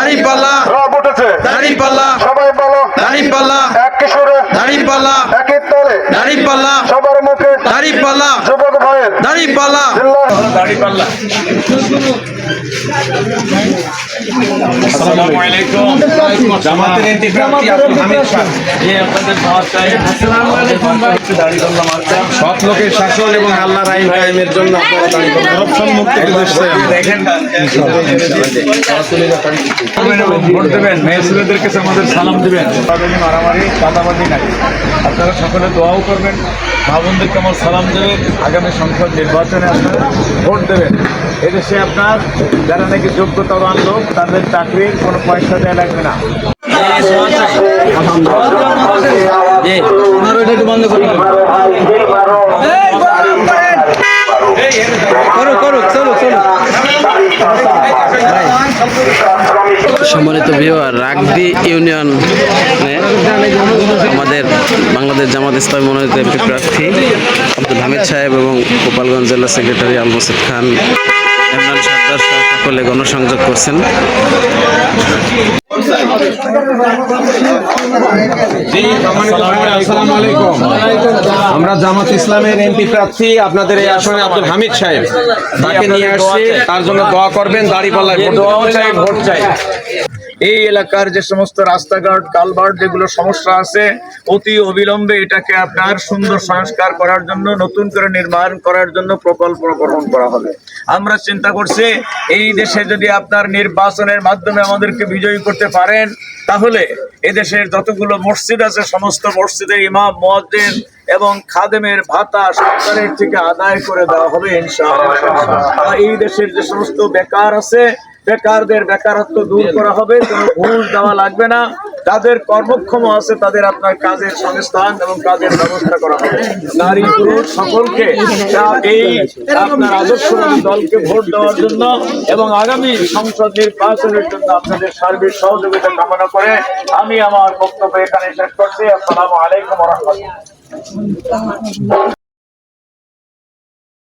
দাঁড়িপাল্লা। রব উঠেছে। দাঁড়িপাল্লা। সবাই বলো দাঁড়িপাল্লা। এক কিশোরে। দাঁড়িপাল্লা। একের তলে দাঁড়িপাল্লা। সবার মুখে দাঁড়িপাল্লা। যুবক ভাইয়ের। দাঁড়িপাল্লা। দাঁড়িপাল্লা। আসসালামু আলাইকুম। জামাতের ইন্তিগ্রামটি আব্দুল হামিদ খান? এই আপনাদের আসসালামু আলাইকুম মার্কা সৎ লোকের শাসন এবং আল্লাহর আইন কায়েমের জন্য আপনারা দাঁড়িয়ে পড়ুন। করপশন মুক্ত দেশ দেখেন। ভোট দেবেন। মেয়ে ছেলেদের কাছে আমাদের সালাম দিবেন। মারামারি চাঁদাবাদি নাই। আপনারা সকলে দোয়াও করবেন। মা আমার সালাম দেবেন। আগামী সংসদ নির্বাচনে আপনারা ভোট দেবেন। এদেশে আপনার যারা নাকি যোগ্যতাবান লোক তাদের চাকরির কোনো পয়সা দেওয়া লাগবে না। করো করো সম্মানিত ভিওয়ার রাগবি ইউনিয়ন আমাদের বাংলাদেশ জামাত ইসলামী মনোনীত এমপি প্রার্থী আব্দুল হামিদ সাহেব এবং গোপালগঞ্জ জেলা সেক্রেটারি আল মোসিদ খান, ইমরান সকলে গণসংযোগ করছেন। আমরা জামাত ইসলামের এমপি প্রার্থী আপনাদের এই আসনে আব্দুল হামিদ সাহেব। তাকে নিয়ে আসছি তার জন্য দোয়া করবেন দাঁড়িপাল্লায় ভোট চাই ভোট চাই। এই এলাকার যে সমস্ত রাস্তাঘাট কালভার্ট যেগুলো সমস্যা আছে অতি অবিলম্বে এটাকে আপনার সুন্দর সংস্কার করার জন্য নতুন করে নির্মাণ করার জন্য প্রকল্প গ্রহণ করা হবে। আমরা চিন্তা করছি এই দেশে যদি আপনার নির্বাচনের মাধ্যমে আমাদেরকে বিজয়ী করতে পারেন তাহলে এদেশের যতগুলো মসজিদ আছে, সমস্ত মসজিদের ইমাম মহাদ্দিন এবং খাদেমের ভাতা সরকারের থেকে আদায় করে দেওয়া হবে ইনশাআল্লাহ। এই দেশের যে সমস্ত বেকার আছে, বেকারদের বেকারত্ব দূর করা হবে, কোনো ঘুষ দেওয়া লাগবে না। যাদের কর্মক্ষম আছে, তাদের আপনার কাজের সংস্থান এবং কাজের ব্যবস্থা করা হবে। নারী পুরুষ সকলকে এই আপনার আদর্শবাদী দলকে ভোট দেওয়ার জন্য এবং আগামী সংসদ নির্বাচনের জন্য আপনাদের সার্বিক সহযোগিতা কামনা করে আমি আমার বক্তব্য এখানে শেষ করছি। আসসালামু আলাইকুম রহমতুল্লাহ।